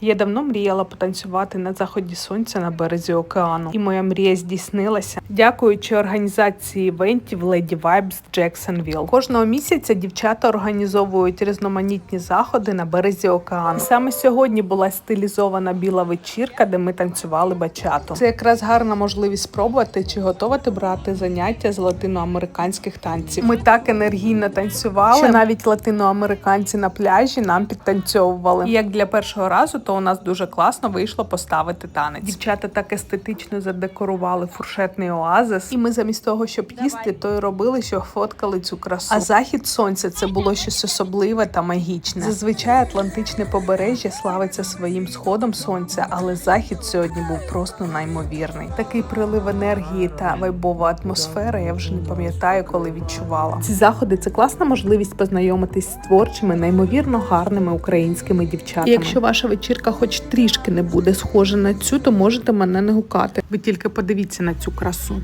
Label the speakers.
Speaker 1: Я давно мріяла потанцювати на заході сонця на березі океану, і моя мрія здійснилася. Дякуючи організації івентів Lady Vibes Jacksonville. Кожного місяця дівчата організовують різноманітні заходи на березі океану. Саме сьогодні була стилізована біла вечірка, де ми танцювали бачату. Це якраз гарна можливість спробувати, чи готова ти брати заняття з латиноамериканських танців. Ми так енергійно танцювали, що навіть латиноамериканці на пляжі нам підтанцьовували. І як для першого разу, то у нас дуже класно вийшло поставити танець. Дівчата так естетично задекорували фуршетний оазис, і ми замість того, щоб їсти, то й робили, що фоткали цю красу. А захід сонця це було щось особливе та магічне. Зазвичай Атлантичне побережжя славиться своїм сходом сонця, але захід сьогодні був просто неймовірний. Такий прилив енергії та вайбова атмосфера. Я вже не пам'ятаю, коли відчувала. Ці заходи це класна можливість познайомитись з творчими, неймовірно гарними українськими дівчатами. І якщо ваша вечірка, хоч трішки не буде схожа на цю, то можете мене не гукати. Ви тільки подивіться на цю красу.